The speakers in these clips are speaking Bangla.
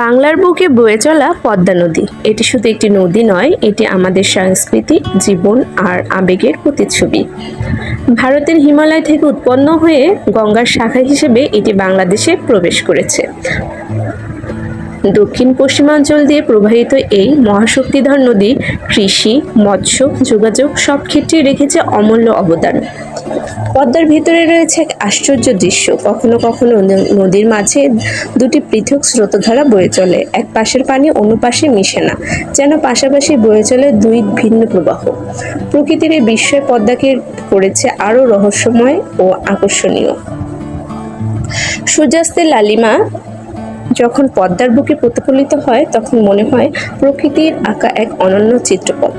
বাংলার বুকে বয়ে চলা পদ্মা নদী। এটি শুধু একটি নদী নয়, এটি আমাদের সংস্কৃতি, জীবন আর আবেগের প্রতিচ্ছবি। ভারতের হিমালয় থেকে উৎপন্ন হয়ে গঙ্গার শাখা হিসেবে এটি বাংলাদেশে প্রবেশ করেছে। দক্ষিণ পশ্চিমাঞ্চল দিয়ে প্রবাহিত এই মহাশক্তিধর নদী কৃষি, মৎস্য, যোগাযোগ সব ক্ষেত্রেই রেখেছে অমূল্য অবদান। পদ্মার ভিতরে রয়েছে এক আশ্চর্য দৃশ্য। কখনো কখনো নদীর মাঝে দুটি পৃথক স্রোতধারা বয়ে চলে। এক পাশের পানি অন্য পাশে মিশে না, যেন পাশাপাশি বয়ে চলে দুই ভিন্ন প্রবাহ। প্রকৃতির এই বিস্ময় পদ্মাকে করেছে আরও রহস্যময় ও আকর্ষণীয়। সূর্যাস্তের লালিমা যখন পদ্মার বুকে প্রতিফলিত হয়, তখন মনে হয় প্রকৃতির আঁকা এক অনন্য চিত্রপট।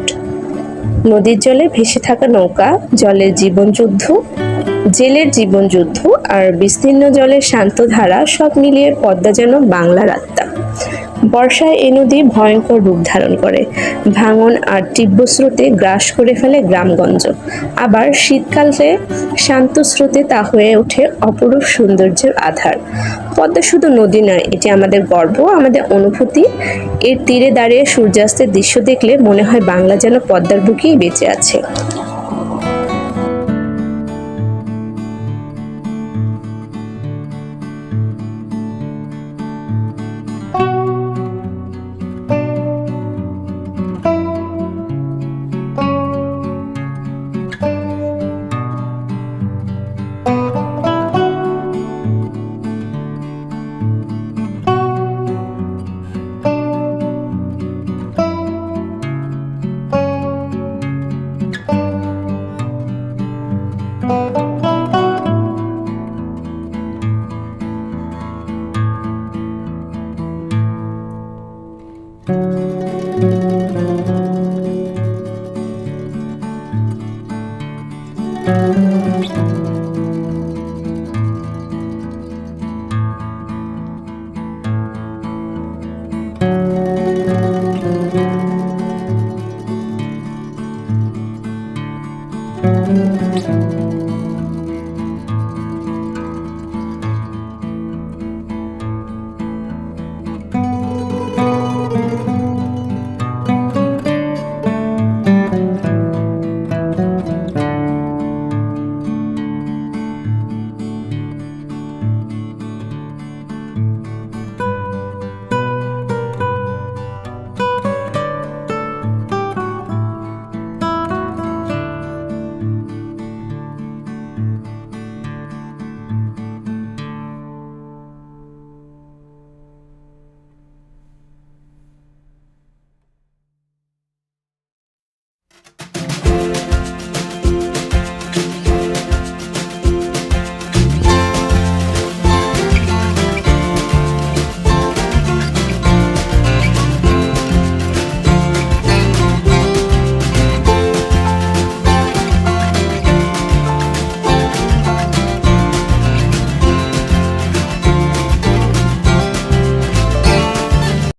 নদীর জলে ভেসে থাকা নৌকা, জলের জীবনযুদ্ধ জেলের জীবনযুদ্ধ আর বিস্তীর্ণ জলের শান্ত ধারা সব মিলিয়ে পদ্মা যেন বাংলার আত্মা। বর্ষায় এ নদী ভয়ঙ্কর রূপ ধারণ করে। ভাঙন আর তীব্র স্রোতে গ্রাস করে ফেলে গ্রামগঞ্জ। আবার শীতকালে শান্ত স্রোতে তা হয়ে ওঠে অপরূপ সৌন্দর্যের আধার। পদ্মা শুধু নদী নয়, এটি আমাদের গর্ব, আমাদের অনুভূতি। এর তীরে দাঁড়িয়ে সূর্যাস্তের দৃশ্য দেখলে মনে হয় বাংলা যেন পদ্মার বুকেই বেঁচে আছে।